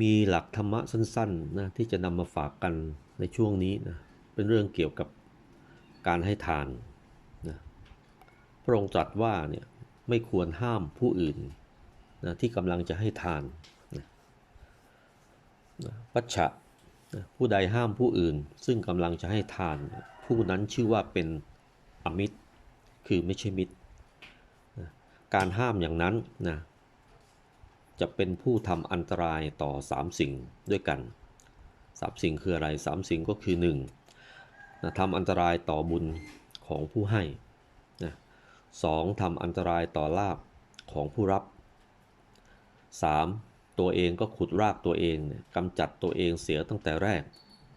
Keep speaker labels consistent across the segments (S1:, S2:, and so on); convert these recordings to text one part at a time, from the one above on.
S1: มีหลักธรรมะสั้นๆนะที่จะนำมาฝากกันในช่วงนี้นะเป็นเรื่องเกี่ยวกับการให้ทานนะพระองค์ตรัสว่าเนี่ยไม่ควรห้ามผู้อื่นนะที่กำลังจะให้ทานนะนะปัจฉะนะผู้ใดห้ามผู้อื่น ซึ่งกำลังจะให้ทาน ผู้นั้นชื่อว่าเป็นอมิตร คือไม่ใช่มิตรนะการห้ามอย่างนั้นนะ จะเป็นผู้ทำอันตรายต่อสามสิ่งด้วยกันสามสิ่งคืออะไรสามสิ่งก็คือหนึ่งนะทำอันตรายต่อบุญของผู้ให้นะสองทำอันตรายต่อลาบของผู้รับสามตัวเองก็ขุดรากตัวเองกำจัดตัวเองเสียตั้งแต่แรก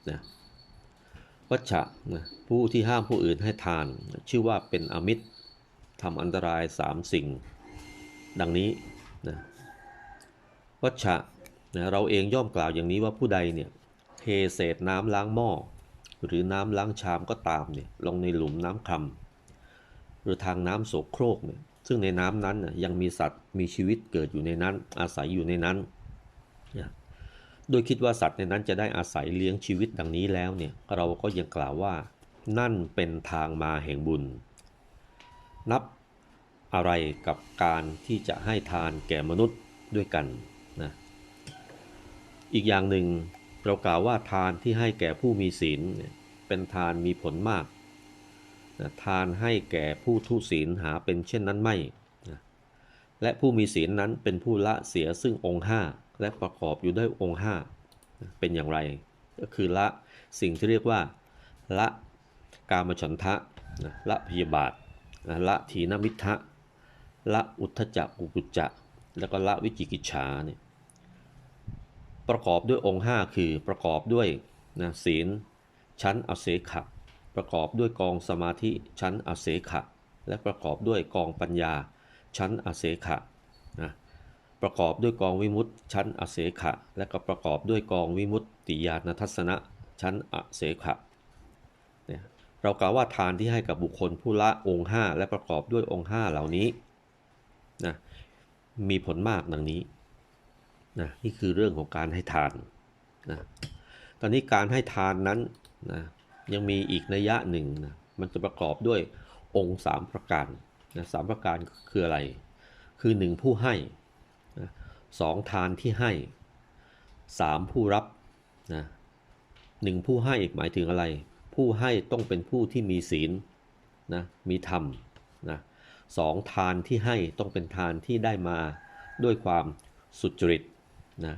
S1: นะวัชชะนะผู้ที่ห้ามผู้อื่นให้ทาน ชื่อว่าเป็นอมิตรทำอันตรายสามสิ่ง ดังนี้นะ วัชชะนะเราเองย่อมกล่าวอย่างนี้ว่าผู้ใดเนี่ยเทเศษน้ำล้างหม้อหรือน้ำล้างชามก็ตามเนี่ยลงในหลุมน้ำคำหรือทางน้ำโสโครกเนี่ยซึ่งในน้ำนั้นน่ะยังมีสัตว์มีชีวิตเกิดอยู่ในนั้น อาศัยอยู่ในนั้นนะโดยคิดว่าสัตว์ในนั้นจะได้อาศัยเลี้ยงชีวิตดังนี้แล้วเนี่ยเราก็ยังกล่าวว่า นั่นเป็นทางมาแห่งบุญ นับอะไรกับการที่จะให้ทานแก่มนุษย์ด้วยกัน อีกอย่างหนึ่งเรากล่าวว่าทานที่ให้แก่ผู้มีศีลเป็นทานมีผลมากทานให้แก่ผู้ทุศีลหาเป็นเช่นนั้นไม่ และผู้มีศีลนั้นเป็นผู้ละเสียซึ่งองค์ห้าและประกอบอยู่ด้วยองค์ห้าเป็นอย่างไร ก็คือละสิ่งที่เรียกว่า ละกามฉันทะละพยาบาทละทีนมิทะละอุทธจักกุกุจจะ แล้วก็ละวิจิกิจฉาเนี่ย ประกอบด้วยองค์ 5 คือประกอบด้วยนะศีลชั้นอเสขะ ประกอบด้วยกองสมาธิชั้นอเสขะ และประกอบด้วยกองปัญญา ชั้นอเสขะนะประกอบด้วยกองวิมุตติชั้นอเสขะ และก็ประกอบด้วยกองวิมุตติญาณทัศนะชั้นอเสขะเนี่ยเรากล่าวว่าทานที่ให้กับบุคคลผู้ละองค์ 5 และประกอบด้วยองค์ 5 เหล่านี้นะมีผลมากดังนี้ นะนี่คือเรื่องของการให้ทานนะตอนนี้การให้ทานนั้นนะยังมีอีกนัยยะหนึ่งนะมันจะประกอบด้วยองค์ 3 ประการนะสามประการคืออะไร คือ 1 ผู้ให้นะสองทานที่ให้ 3 ผู้รับนะหนึ่งผู้ให้หมายถึงอะไร ผู้ให้ต้องเป็นผู้ที่มีศีลนะมีธรรมนะสองทานที่ให้ต้องเป็นทานที่ได้มาด้วยความสุจริต นะ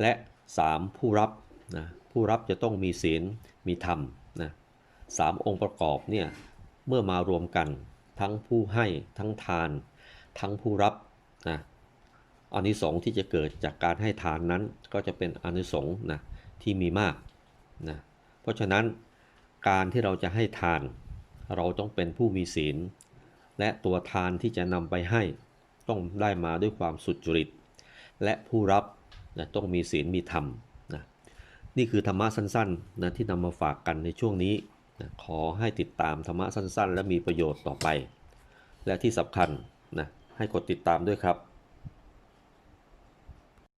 S1: และ 3 ผู้รับนะผู้รับจะต้องมีศีลมีธรรมนะสามองค์ประกอบเนี่ยเมื่อมารวมกันทั้งผู้ให้ทั้งทาน ทั้งผู้รับนะอานิสงส์ที่จะเกิดจากการให้ทานนั้นก็จะเป็นอานิสงส์นะที่มีมากนะเพราะฉะนั้นการที่เราจะให้ทาน เราต้องเป็นผู้มีศีล และตัวทานที่จะนำไปให้ ต้องได้มาด้วยความสุจริต และผู้รับ นะต้องมีศีลมีธรรมนะนี่คือธรรมะสั้นๆนะที่นำมาฝากกันในช่วงนี้นะขอให้ติดตามธรรมะสั้นๆ และมีประโยชน์ต่อไป และที่สำคัญนะให้กดติดตามด้วยครับ